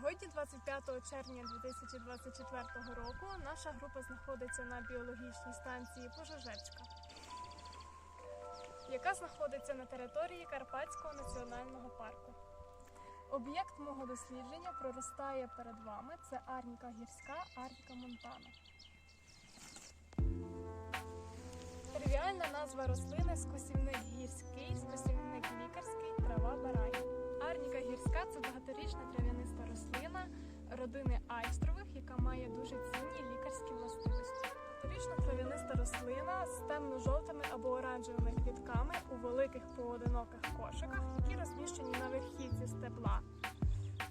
Сьогодні, 25 червня 2024 року, наша група знаходиться на біологічній станції Пожежечка, яка знаходиться на території Карпатського національного парку. Об'єкт мого дослідження проростає перед вами. Це арніка гірська, арніка монтана. Тривіальна назва рослини скосівник гірський, скосівник лікарський, трава барай. Арніка гірська це багаторічна Багаторічна рослина з темно-жовтими або оранжевими квітками у великих поодиноких кошиках, які розміщені на верхівці стебла.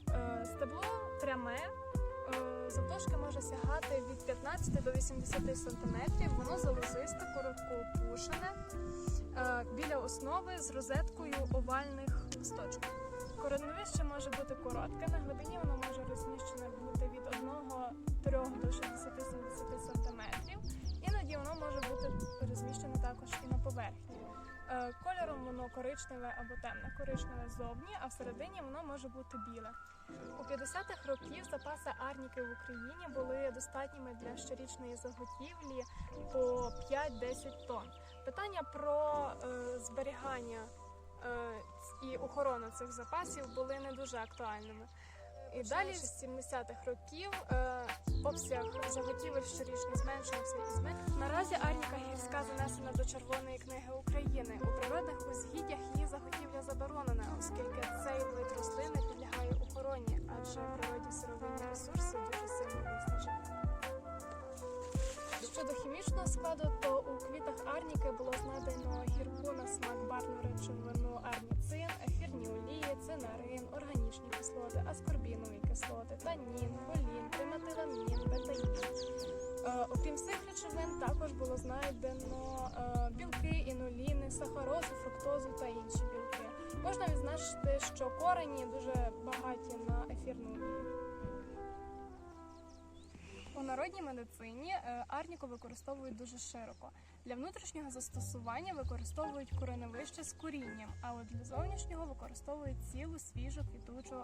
Е, Стебло пряме, е, завдовжки може сягати від 15 до 80 см. Воно залозисте, короткоопушене, е, біля основи з розеткою овальних листочків. Кореневище може бути коротке, на глибині воно може розміщене бути від 1-3 Кольором воно коричневе або темне коричневе ззовні, а всередині воно може бути біле. У 50-х років запаси арніки в Україні були достатніми для щорічної заготівлі по 5-10 тонн. Питання про е, зберігання е, і охорону цих запасів були не дуже актуальними. І далі з 70-х років е, обсяг заготівель щорічно зменшувався і зменшувався. Червоної книги України. У природних узгіддях її заготівля заборонена, оскільки цей вид рослини підлягає охороні, адже в природі сировинні ресурси дуже сильно виснажені. Щодо хімічного складу, то у квітах арніки було знайдено гірку на смак барну речовину арніцин, ефірні олії, цинарин, органічні кислоти, аскорбінові кислоти, танін, холін, триметиламін, бетаїн. Е, окрім цих речовин, також було знайдено Можна відзначити, що корені дуже багаті на ефірну олію. У народній медицині е, арніку використовують дуже широко. Для внутрішнього застосування використовують кореневище з корінням, а от для зовнішнього використовують цілу свіжу квітучу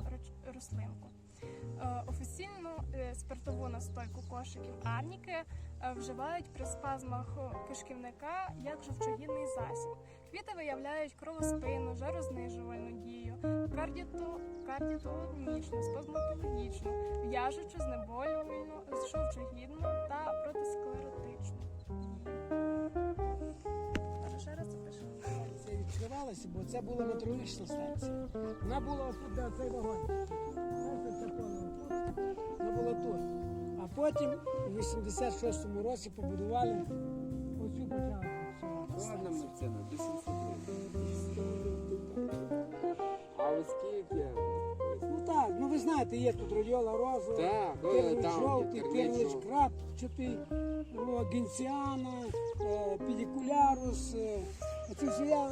рослинку. Е, Офіційну е, спиртову настойку кошиків арніки вживають при спазмах кишківника як жовчогінний засіб. Квіти виявляють кровоспину, жарознижувальну дію, кардіто, кардіотонічну, спазмотологічну, в'яжучу, знеболювальну, жовчогідну та протисклеротичну. Ще раз запишемо. Це відкривалося, бо це була метрологічна станція. Вона була отут, де цей вагон. Вона була тут. А потім у 86-му році побудували оцю початку. Ладно, Марцина, до знаєте, є тут радіола розова, Так, е, там, жовтий, пирлич пирлич жовтий. крапчатий, о, генціана, е, педикулярус. Е, це все я